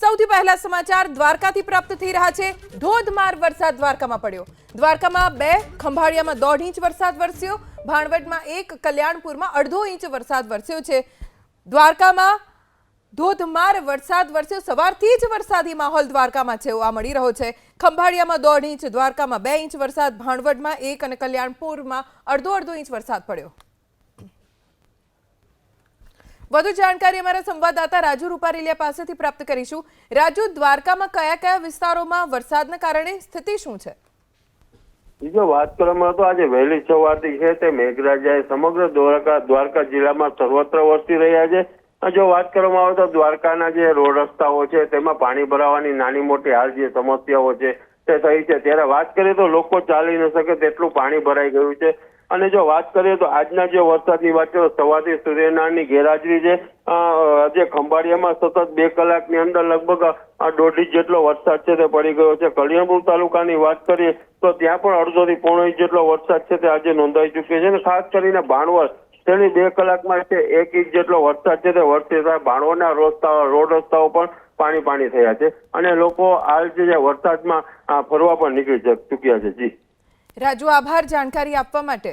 સૌથી પહેલા સમાચાર દ્વારકાથી પ્રાપ્ત થઈ રહ્યા છે. ધોધમાર વરસાદ દ્વારકામાં પડ્યો. દ્વારકામાં બે ખંભાળિયામાં દોઢ ઇંચ વરસાદ વરસ્યો. ભાણવડમાં એક, કલ્યાણપુરમાં અડધો ઇંચ વરસાદ વરસ્યો છે. દ્વારકામાં ધોધમાર વરસાદ વરસ્યો. સવારથી જ વરસાદી માહોલ દ્વારકામાં છે. આ મળી રહ્યો છે. ખંભાળિયામાં દોઢ ઇંચ, દ્વારકામાં બે ઇંચ વરસાદ, ભાણવડમાં એક અને કલ્યાણપુરમાં અડધો અડધો ઇંચ વરસાદ પડ્યો. વધુ જાણકારી અમારા સંવાદદાતા રાજુ રૂપારેલિયા પાસેથી પ્રાપ્ત કરીશું. રાજુ, દ્વારકામાં કયા કયા વિસ્તારોમાં વરસાદના કારણે સ્થિતિ શું છે? બીજો વાત કરવામાં તો આજે વહેલી સવારથી છે તે મેઘરાજાએ સમગ્ર દ્વારકા દ્વારકા જિલ્લામાં સર્વત્ર વરસી રહ્યા છે. જો વાત કરવામાં આવે તો દ્વારકાના જે રોડ રસ્તાઓ છે, તેમાં પાણી ભરાવાની નાની મોટી હાલ જે સમસ્યાઓ છે તે થઈ છે. ત્યારે વાત કરીએ તો લોકો ચાલી ન શકે તેટલું પાણી ભરાઈ ગયું છે. અને જો વાત કરીએ તો આજના જે વરસાદની વાત કરીએ સવારથી સૂર્યનારાયણની ગેરહાજરી છે. આજે ખંભાળિયામાં સતત બે કલાકની અંદર લગભગ દોઢ ઇંચ જેટલો વરસાદ છે તે પડી ગયો છે. કલિયાપુર તાલુકાની વાત કરીએ તો ત્યાં પણ અડધો થી પોણો ઇંચ જેટલો વરસાદ છે તે આજે નોંધાઈ ચૂક્યો છે. અને ખાસ કરીને ભાણવડ, તેની બે કલાકમાં છે એક ઇંચ જેટલો વરસાદ છે તે વરસી થાય ભાણવડના રસ્તા, રોડ રસ્તાઓ પણ પાણી પાણી થયા છે. અને લોકો હાલ જે વરસાદમાં ફરવા પણ નીકળી ચૂક્યા છે. જી. રાજુ, આભાર જાણકારી આપવા માટે.